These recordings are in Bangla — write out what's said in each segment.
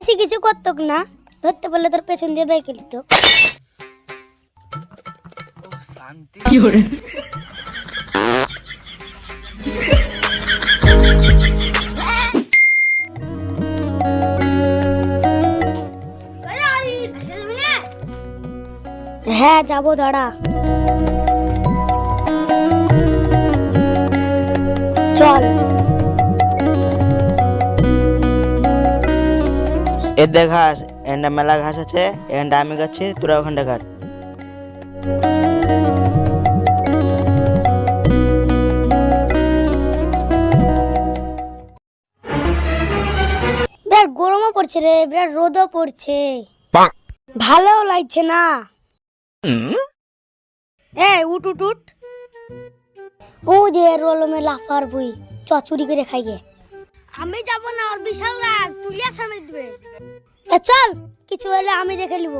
বেশি কিছু করতক না। ধরতে পারলে তোর পেছন দিয়ে বাইকে দিত। শান্তি হ্যাঁ যাব দাঁড়া। চল। এদের ঘাস এখানটা মেলা ঘাস আছে এখানটা আমি গাচ্ছি তোরা ওখানটা ঘাট। বিরাট গরমও পড়ছে রে বিরাট রোদও পড়ছে। ভালো লাগছে না। এ উঠ উঠ উঠ। ও যে রোলমে লাফার বই চ চুরি করে খাই গে আমি যাব না ওর বিশাল রাগ তুলিয়া সামনে দিবে। এ চল কিছু হলে আমি দেখে নিব।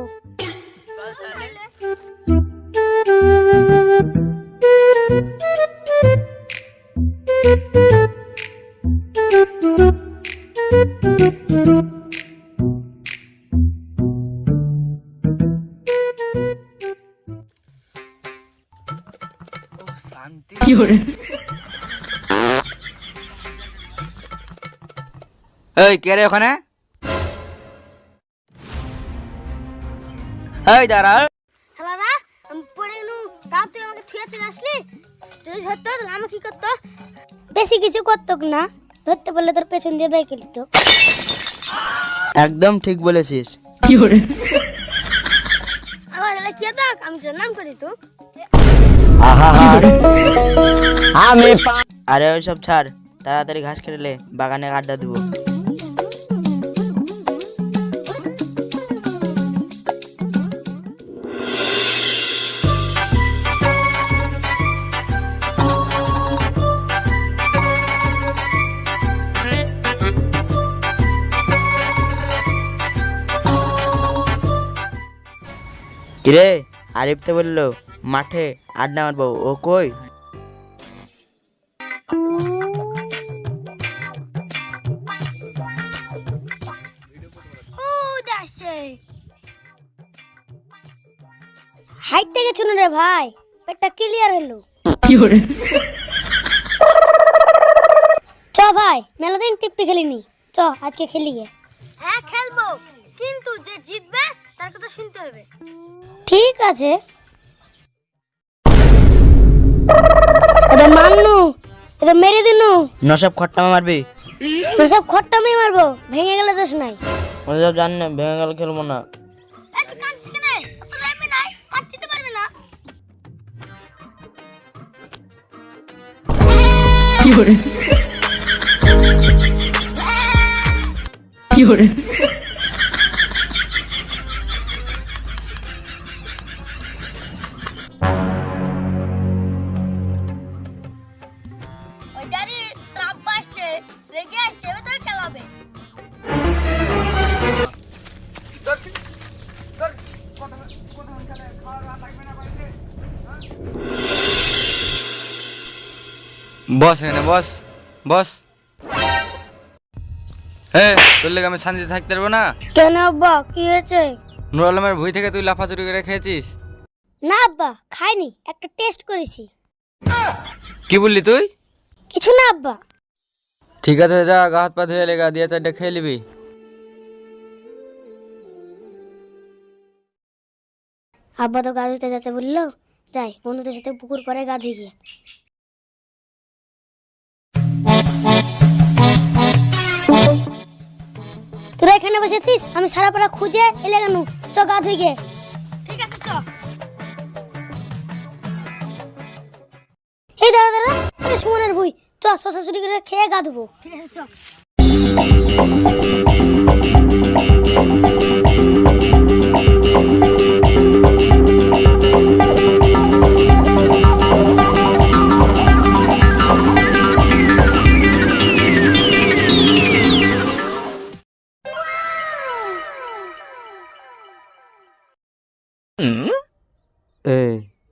শান্তি এই কে রে ওখানে? এই দাঁড়া শালারা আমি পড়ে তাও তুই আমাকে থুয়ে চলে আসলি? তুই ধরতো তাহলে আমি কি করতো? বেশি কিছু করতক না ধরতে পারলে তোর পেছন দিয়ে বাইকে দিত। একদম ঠিক বলেছিস। আবার এলা কি দেখ আমি তোর নাম করি তো আমি আরে ওইসব ছাড় তাড়াতাড়ি ঘাস কেটে বাগানে আড্ডা দেবো। কিরে? আরিফ তো বলল মাঠে আড্ডা মারবো ও কই? ও দাসে হাইট থেকে চুন রে ভাই? পেটটা ক্লিয়ার হলো। চ ভাই মেলা দিন টিপতে খেলিনি। চ আজকে খেলি গে। হ্যাঁ খেলব। কিন্তু যে জিতবে তার কথা শুনতে হবে। ঠিক আছে। এটা মান্নু এটা মেরে দিনু। নসব খট্টা মারবি। সব খট্টা মেয়ে মারবো ভেঙে গেলে দোষ নাই। ওসব জান না ভেঙে গেল খেলব না। তুই কাঁদছিস কেন? তোর বস এখানে বস বস। হ্যাঁ তোর লেগে আমি শান্তিতে থাকতে পারব না? কেন আব্বা? কি হয়েছে? নুর আলমের ভুই থেকে তুই লাফা চুরি করে খেয়েছিস? না আব্বা খাইনি একটা টেস্ট করেছি। কি বললি তুই? কিছু না আব্বা। ঠিক আছে যা গা হাত পা ধুয়ে লেগা দিয়ে চারটা খেয়ে নিবি। আব্বা তো গা ধুতে যেতে বলল। যাই বন্ধুদের সাথে পুকুর পরে গা ধুই গিয়ে। বসেছিস আমি সারা পাড়া খুঁজে এলে কেন? চ গা ধুই গে ঠিক আছে চ। এই দাঁড়া দাঁড়া। এটা সুমনের বই চ শশা চুরি করে খেয়ে গা ধুবো। ঠিক আছে চ।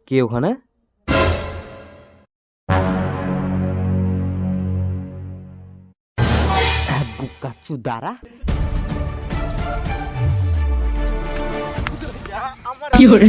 কে ওখানে? বুকাচু দ্বারা কি ওরে